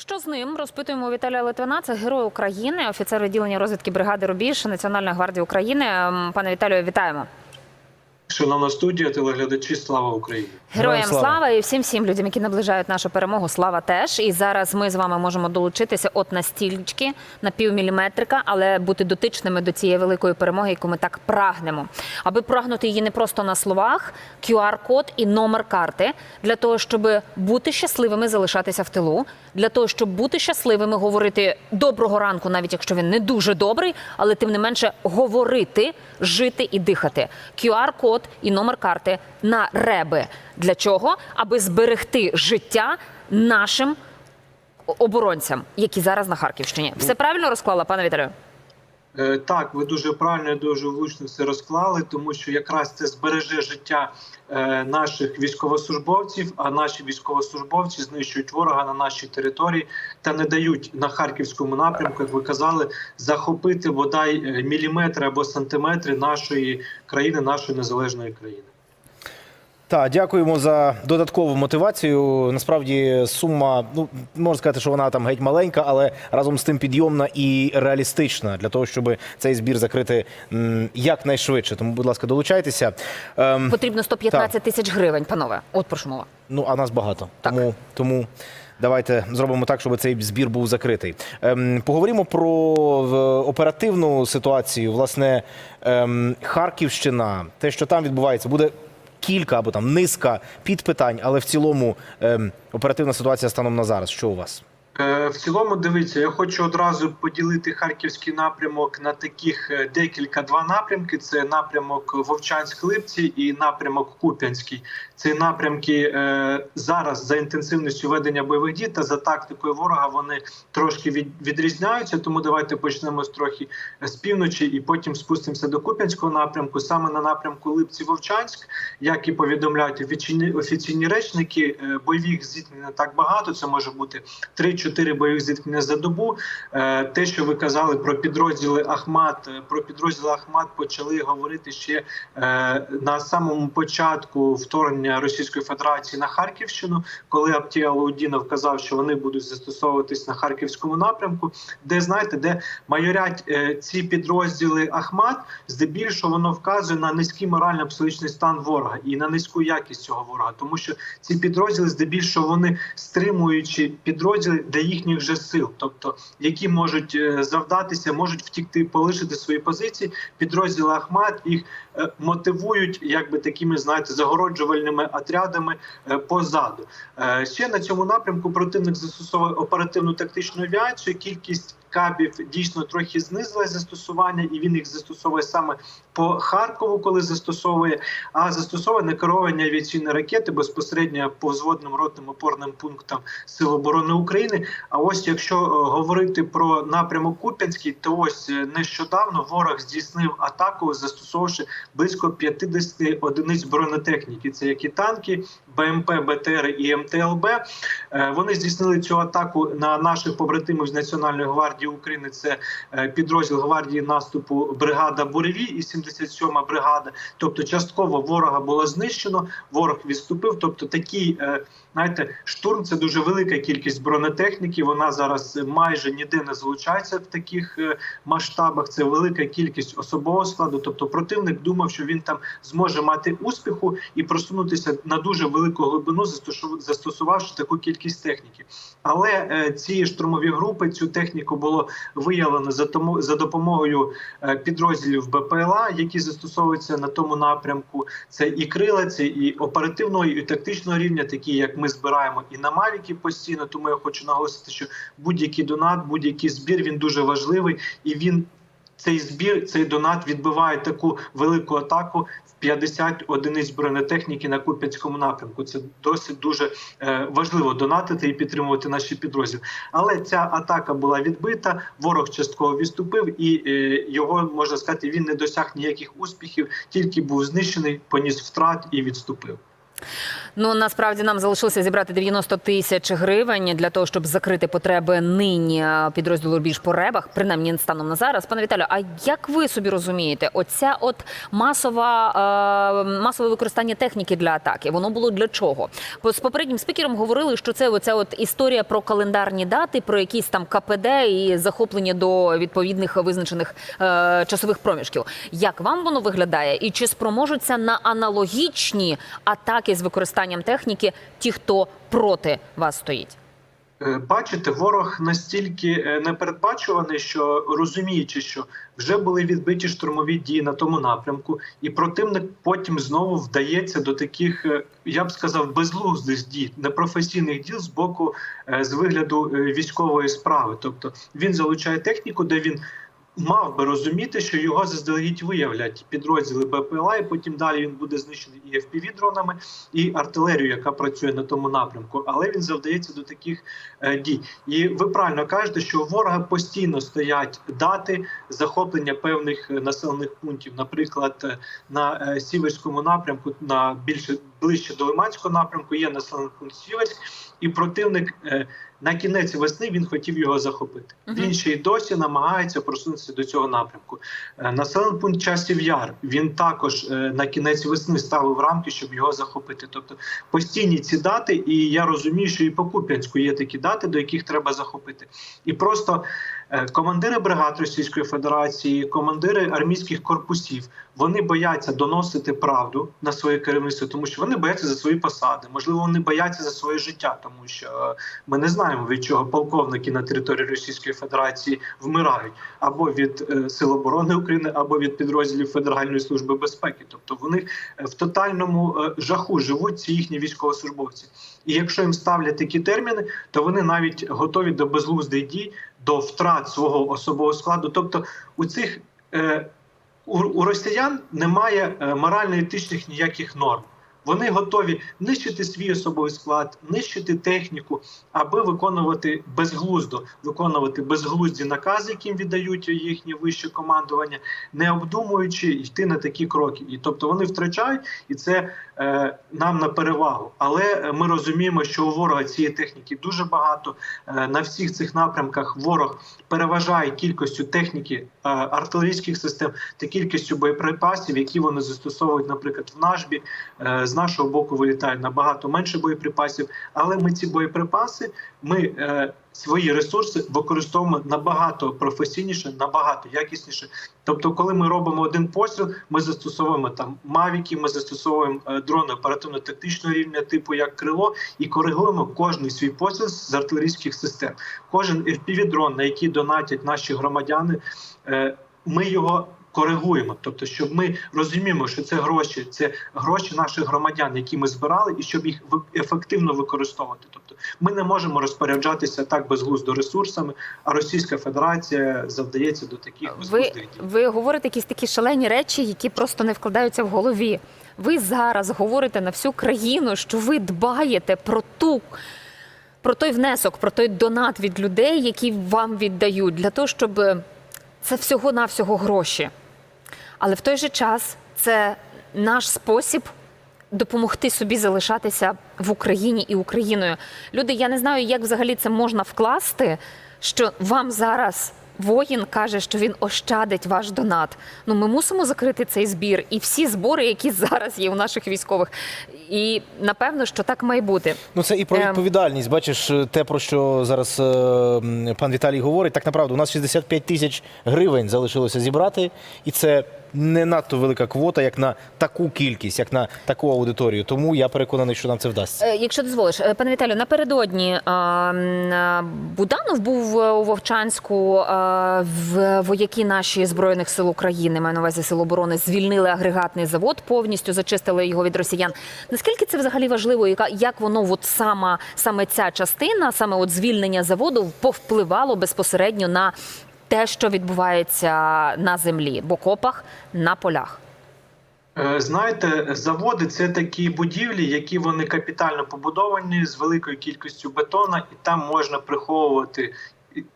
Що з ним розпитуємо Віталія Литвина. Це герой України, офіцер відділення розвідки бригади Рубіж Національної гвардії України. Ем, Пане Віталію, вітаємо. Шановна студія, телеглядачі, слава Україні! Героям Героям слава. слава. і всім всім людям, які наближають нашу перемогу. Слава теж. І зараз ми з вами можемо долучитися от на стільчки на півміліметрика, але бути дотичними до цієї великої перемоги, яку ми так прагнемо. Аби прагнути її не просто на словах, QR-код і номер карти для того, щоб бути щасливими, залишатися в тилу, для того, щоб бути щасливими, говорити доброго ранку, навіть якщо він не дуже добрий, але тим не менше говорити, жити і дихати. QR-код і номер карти на реби. Для чого? Аби зберегти життя нашим оборонцям, які зараз на Харківщині. Все правильно розклала, пане Віталію? Е, Так, ви дуже правильно, дуже влучно все розклали, тому що якраз це збереже життя е, наших військовослужбовців. А наші військовослужбовці знищують ворога на нашій території та не дають на харківському напрямку, як ви казали, захопити бодай е, міліметри або сантиметри нашої країни, нашої незалежної країни. Так, дякуємо за додаткову мотивацію. Насправді сума, ну можна сказати, що вона там геть маленька, але разом з тим підйомна і реалістична для того, щоб цей збір закрити якнайшвидше. Тому, будь ласка, долучайтеся. Ем, Потрібно 115 тисяч гривень, панове. От про що мова. ну а нас багато. Так. Тому тому. Давайте зробимо так, щоб цей збір був закритий. Ем, поговоримо про оперативну ситуацію. Власне, ем, Харківщина, те, що там відбувається, буде кілька або там низка підпитань, але в цілому ем, оперативна ситуація станом на зараз. Що у вас? Е, В цілому, дивіться, я хочу одразу поділити харківський напрямок на таких е, декілька два напрямки: це напрямок Вовчанськ-Липці і напрямок Куп'янський. Ці напрямки е, зараз за інтенсивністю ведення бойових дій та за тактикою ворога вони трошки від, відрізняються. Тому давайте почнемо з трохи з півночі і потім спустимося до Куп'янського напрямку. Саме на напрямку Липці-Вовчанськ, як і повідомляють офіційні, речники, е, бойових зіткнень не так багато. Це може бути 3-4 бойових зіткнення за добу. Е, Те, що ви казали про підрозділи Ахмат, е, про підрозділи Ахмат почали говорити ще е, на самому початку вторгнення Російської Федерації на Харківщину, коли Аптія Лаудінов казав, що вони будуть застосовуватись на харківському напрямку, де знаєте, де майорять е, ці підрозділи Ахмат, здебільшого воно вказує на низький морально-психологічний стан ворога і на низьку якість цього ворога, тому що ці підрозділи здебільшого вони стримуючі підрозділи для їхніх же сил, тобто які можуть е, завдатися, можуть втікти, полишити свої позиції. Підрозділи Ахмат їх е, мотивують, якби такими знаєте, загороджувальними отрядами е, позаду. Е, Ще на цьому напрямку противник застосовує оперативну тактичну авіацію. Кількість кабів дійсно трохи знизилась застосування, і він їх застосовує саме по Харкову, коли застосовує, а застосовує некеровані авіаційні ракети безпосередньо по взводним ротним опорним пунктам Сил оборони України. А ось якщо е, говорити про напрямок Куп'янський, то ось е, нещодавно ворог здійснив атаку, застосовувавши близько 50 одиниць бронетехніки. Це як і танки, БМП, БТР і МТЛБ. Е, Вони здійснили цю атаку на наших побратимів з Національної гвардії України. Це е, підрозділ гвардії наступу бригада Буревій і 77-ма бригада. Тобто, частково ворога було знищено, ворог відступив. Тобто, такий е, знаєте, штурм це дуже велика кількість бронетехніки. Вона зараз майже ніде не залучається в таких е, масштабах. Це велика кількість особового складу. Тобто, противник думав, що він там зможе мати успіху і просунутися на дуже велику глибину, застосу- застосувавши таку кількість техніки. Але ці штурмові групи цю техніку було виявлено за тому за допомогою е, підрозділів БПЛА, які застосовуються на тому напрямку. Це і крила, це і оперативного, і тактичного рівня, такі як ми збираємо і на Мавіки постійно. Тому я хочу наголосити, що будь-який донат, будь-який збір він дуже важливий і він. Цей збір, цей донат відбиває таку велику атаку в 50 одиниць бронетехніки на Куп'янському напрямку. Це досить дуже е, важливо донатити і підтримувати наші підрозділи. Але ця атака була відбита. Ворог частково відступив, і е, його можна сказати, він не досяг ніяких успіхів, тільки був знищений, поніс втрат і відступив. Ну насправді нам залишилося зібрати 90 тисяч гривень для того, щоб закрити потреби нині е, підрозділу Рубіж по ребах, принаймні станом на зараз. Пане Віталію, а як ви собі розумієте, оця от масова е, масове використання техніки для атаки? Воно було для чого? З попереднім спікером говорили, що це оця от історія про календарні дати, про якісь там КПД і захоплення до відповідних визначених е, часових проміжків. Як вам воно виглядає? І чи спроможуться на аналогічні атаки з використанням техніки ті, хто проти вас стоїть? Е, Бачите, ворог настільки е, непередбачуваний, що розуміючи, що вже були відбиті штурмові дії на тому напрямку, і противник потім знову вдається до таких, е, я б сказав, безглуздих дій, непрофесійних діл з боку з вигляду військової справи. Тобто він залучає техніку, де він. Мав би розуміти, що його заздалегідь виявлять підрозділи БПЛА, і потім далі він буде знищений і fpv дронами, і артилерію, яка працює на тому напрямку. Але він завдається до таких е, дій. І ви правильно кажете, що у ворога постійно стоять дати захоплення певних е, населених пунктів. Наприклад, е, на сіверському напрямку, на більше ближче до Лиманського напрямку, є населений пункт Сіверськ, і противник е, на кінець весни він хотів його захопити. Мгм. Він ще й досі намагається просунутися до цього напрямку. Е, Населений пункт часів яр він також е, на кінець весни ставив рамки, щоб його захопити. Тобто постійні ці дати, і я розумію, що і по Куп'янську є такі дати, до яких треба захопити. І просто командири бригад Російської Федерації, командири армійських корпусів, вони бояться доносити правду на своє керівництво, тому що вони бояться за свої посади. Можливо, вони бояться за своє життя, тому що е, ми не знаємо від чого полковники на території Російської Федерації вмирають або від е, Сил оборони України, або від підрозділів Федеральної служби безпеки. Тобто вони е, в тотальному е, жаху живуть ці їхні військовослужбовці. І якщо їм ставлять такі терміни, то вони навіть готові до безглуздих дій, до втрат свого особового складу. Тобто у цих е, у, росіян немає е, морально-етичних ніяких норм. Вони готові нищити свій особовий склад, нищити техніку, аби виконувати безглуздо, виконувати безглузді накази, яким віддають їхнє вище командування, не обдумуючи йти на такі кроки. І тобто вони втрачають, і це е, нам на перевагу. Але ми розуміємо, що у ворога цієї техніки дуже багато. Е, на всіх цих напрямках ворог переважає кількістю техніки е, артилерійських систем та кількістю боєприпасів, які вони застосовують, наприклад, в наш бік. Е, нашого боку вилітає набагато менше боєприпасів, але ми ці боєприпаси, ми е, свої ресурси використовуємо набагато професійніше, набагато якісніше. Тобто, коли ми робимо один постріл, ми застосовуємо там мавіки, ми застосовуємо е, дрони оперативно-тактичного рівня, типу як крило, і коригуємо кожний свій постріл з артилерійських систем. Кожен FPV-дрон, на який донатять наші громадяни, е, ми його. Коригуємо, тобто, щоб ми розуміємо, що це гроші, це гроші наших громадян, які ми збирали, і щоб їх ефективно використовувати. Тобто, ми не можемо розпоряджатися так безглуздо ресурсами, а Російська Федерація завдається до таких Ви, ви говорите якісь такі шалені речі, які просто не вкладаються в голові. Ви зараз говорите на всю країну, що ви дбаєте про ту. Про той внесок, про той донат від людей, які вам віддають, для того, щоб е, це всього-навсього гроші. Але в той же час це наш спосіб допомогти собі залишатися в Україні і Україною. Люди, я не знаю, як взагалі це можна вкласти, що вам зараз воїн каже, що він ощадить ваш донат. Ну, ми мусимо закрити цей збір і всі збори, які зараз є у наших військових. І напевно, що так має бути. Ну це і про Ем. відповідальність. Бачиш, е, те про що зараз е, пан Віталій говорить. Так направду, у нас 65 тисяч гривень залишилося зібрати, і це не надто велика квота, як на таку кількість, як на таку аудиторію. Тому я переконаний, що нам це вдасться. Е, Якщо дозволиш, Е, пане Віталію, напередодні а, Буданов був е, у Вовчанську. В вояки наші збройних сил України, маю на увазі сил оборони, звільнили агрегатний завод, повністю зачистили його від росіян. Наскільки це взагалі важливо? Яка як воно, от сама саме ця частина, саме от звільнення заводу, повпливало безпосередньо на те, що відбувається на землі, в окопах, на полях? Е, Знаєте, заводи це такі будівлі, які вони капітально побудовані з великою кількістю бетона, і там можна приховувати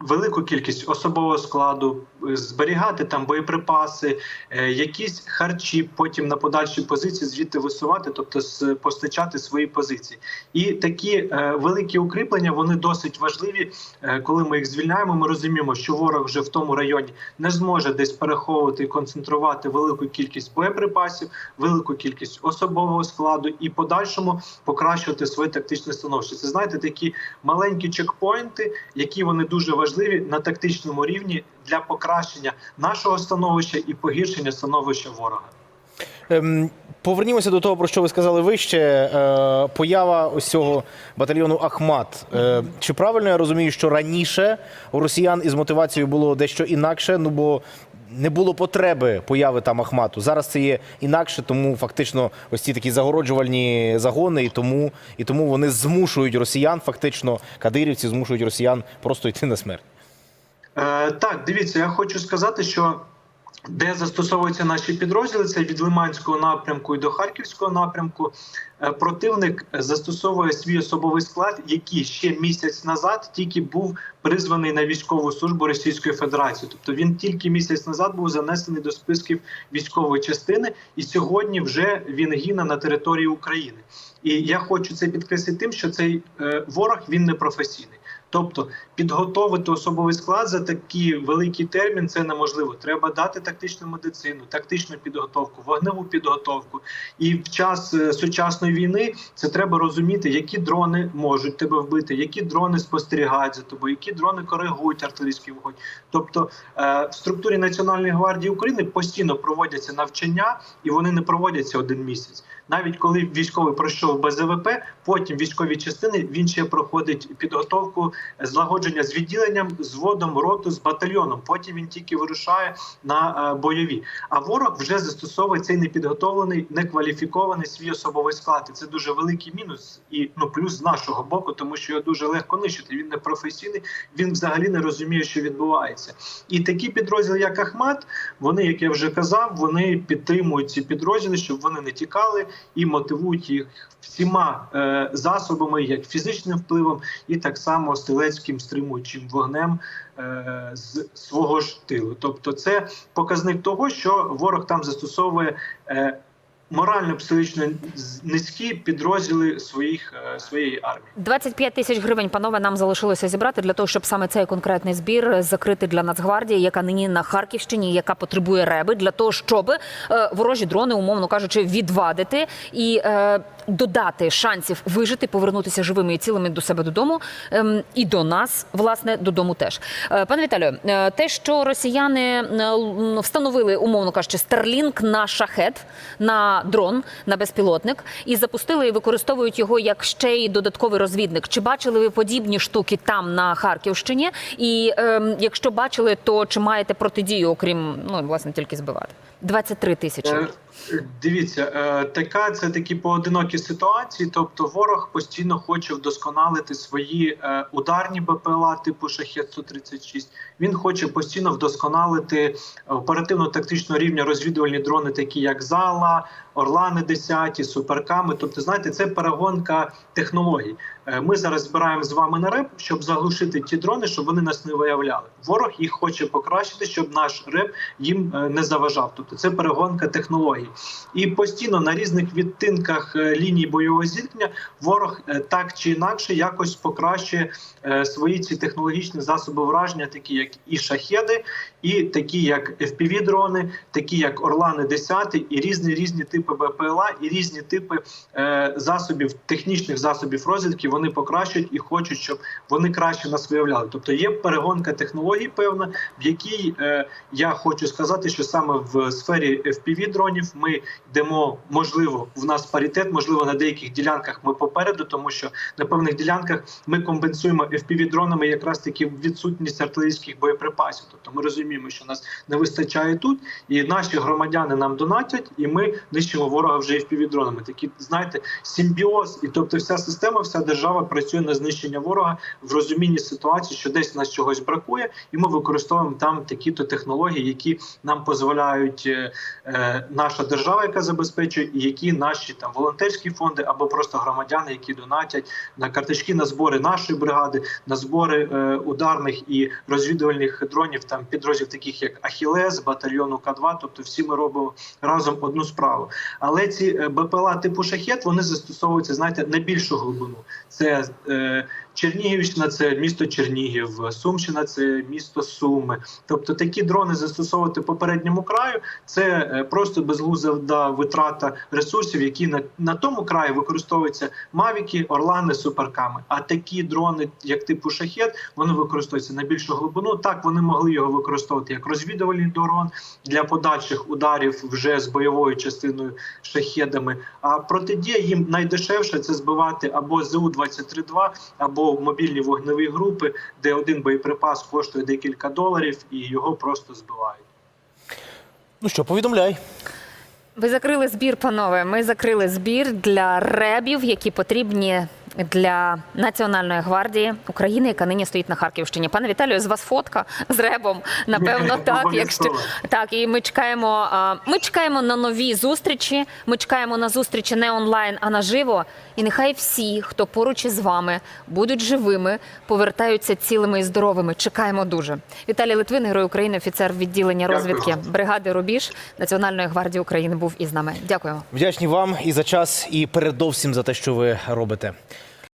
велику кількість особового складу, зберігати там боєприпаси, е, якісь харчі, потім на подальші позиції звідти висувати, тобто постачати свої позиції. І такі е, великі укріплення вони досить важливі. Е, коли ми їх звільняємо, ми розуміємо, що ворог вже в тому районі не зможе десь переховувати і концентрувати велику кількість боєприпасів, велику кількість особового складу і подальшому покращувати своє тактичне становище. Це знаєте, такі маленькі чекпоінти, які вони дуже важливі на тактичному рівні для покращення нашого становища і погіршення становища ворога. Ем, Повернімося до того, про що ви сказали вище. Е, Поява ось цього батальйону Ахмат. Е, Чи правильно я розумію, що раніше у росіян із мотивацією було дещо інакше? Ну бо не було потреби появи там Ахмату. Зараз це є інакше, тому фактично ось ці такі загороджувальні загони, і тому, і тому вони змушують росіян, фактично кадирівці змушують росіян просто йти на смерть. Е, так, дивіться, я хочу сказати, що де застосовуються наші підрозділи, це від Лиманського напрямку і до Харківського напрямку. Е, Противник застосовує свій особовий склад, який ще місяць назад тільки був призваний на військову службу Російської Федерації. Тобто він тільки місяць назад був занесений до списків військової частини, і сьогодні вже він гине на території України. І я хочу це підкреслити тим, що цей е, ворог він не професійний. Тобто підготовити особовий склад за такий великий термін це неможливо. Треба дати тактичну медицину, тактичну підготовку, вогневу підготовку. І в час е, сучасної війни це треба розуміти, які дрони можуть тебе вбити, які дрони спостерігають за тобою, які дрони коригують артилерійський вогонь. Тобто е, в структурі Національної гвардії України постійно проводяться навчання, і вони не проводяться один місяць. Навіть коли військовий пройшов без ЗВП, потім військові частини він ще проходить підготовку злагодження з відділенням, з водом, роту, з батальйоном. Потім він тільки вирушає на е, бойові. А ворог вже застосовує цей непідготовлений, некваліфікований свій особовий склад. І це дуже великий мінус, і ну плюс з нашого боку, тому що його дуже легко нищити. Він не професійний, він взагалі не розуміє, що відбувається. І такі підрозділи, як Ахмат, вони, як я вже казав, вони підтримують ці підрозділи, щоб вони не тікали і мотивують їх всіма е, засобами, як фізичним впливом, і так само стрілецьким стримуючим вогнем е, з свого ж тилу. Тобто, це показник того, що ворог там застосовує. Е, Морально-психологічно низькі підрозділи своїх е, своєї армії. 25 тисяч гривень, панове, нам залишилося зібрати для того, щоб саме цей конкретний збір закрити для Нацгвардії, яка нині на Харківщині, яка потребує реби, для того, щоб е, ворожі дрони, умовно кажучи, відвадити і е, додати шансів вижити, повернутися живими і цілими до себе додому, ем, і до нас, власне, додому теж. Е, Пане Віталію, е, те, що росіяни е, встановили, умовно кажучи, Starlink на шахет, на дрон, на безпілотник, і запустили і використовують його як ще й додатковий розвідник. Чи бачили ви подібні штуки там на Харківщині? І ем, якщо бачили, то чи маєте протидію, окрім ну власне тільки збивати? 23 тисячі. Е, Дивіться, е, така це такі поодинокі ситуації. Тобто, ворог постійно хоче вдосконалити свої е, ударні БПЛА типу шахет 136 Він хоче постійно вдосконалити оперативно-тактичного рівня розвідувальні дрони, такі як Зала, Орлани 10 Суперками. Тобто, знаєте, це перегонка технологій. Е, Ми зараз збираємо з вами на реп, щоб заглушити ті дрони, щоб вони нас не виявляли. Ворог їх хоче покращити, щоб наш реп їм е, не заважав. Тобто це перегонка технологій. І постійно на різних відтинках е, ліній бойового зіткнення ворог е, так чи інакше якось покращує е, свої ці технологічні засоби враження, такі як і шахеди, і такі як fpv дрони, такі як Орлани 10 і різні різні типи БПЛА, і різні типи засобів, технічних засобів розвідки. Вони покращують і хочуть, щоб вони краще нас виявляли. Тобто є перегонка технологій, певна, в якій я хочу сказати, що саме в сфері fpv дронів ми йдемо, можливо, в нас паритет, можливо, на деяких ділянках ми попереду, тому що на певних ділянках ми компенсуємо fpv дронами якраз таки відсутність артилерійських боєприпасів. Тобто ми розуміємо, що нас не вистачає тут, і наші громадяни нам донатять, і ми нищимо ворога вже fpv дронами. Такі знаєте, симбіоз, і тобто, вся система, вся держава працює на знищення ворога в розумінні ситуації, що десь нас чогось бракує, і ми використовуємо там такі-то технології, які нам дозволяють е, е, наша держава, яка забезпечує, і які наші там волонтерські фонди або просто громадяни, які донатять на карточки на збори нашої бригади, на збори е, ударних і розвідувальних дронів, там підрозділів, таких як Ахілес, батальйону К2. Тобто, всі ми робимо разом одну справу. Але ці е, БПЛА типу шахет вони застосовуються, знаєте, на більшу глибину. Це е, Чернігівщина, це місто Чернігів, Сумщина, це місто Суми. Тобто такі дрони застосовувати по передньому краю це е, просто безглузда витрата ресурсів, які на, на тому краї використовуються мавіки, орлани, суперками. А такі дрони, як типу шахет, вони використовуються на більшу глибину. Так вони могли його використовувати як розвідувальний дрон для подальших ударів вже з бойовою частиною шахедами. А протидія їм найдешевше це збивати або зу 23 2 або мобільні вогневі групи, де один боєприпас коштує декілька доларів, і його просто збивають. Ну що, повідомляй. Ви закрили збір, панове. Ми закрили збір для ребів, які потрібні для Національної гвардії України, яка нині стоїть на Харківщині. Пане Віталію, з вас фотка з ребом. Напевно, так. Якщо так, і ми чекаємо. Ми чекаємо на нові зустрічі. Ми чекаємо на зустрічі не онлайн, а наживо. І нехай всі, хто поруч із вами, будуть живими, повертаються цілими і здоровими. Чекаємо дуже. Віталій Литвин, герой України, офіцер відділення розвідки бригади Рубіж Національної гвардії України, був із нами. Дякуємо. Вдячні вам і за час, і передовсім за те, що ви робите.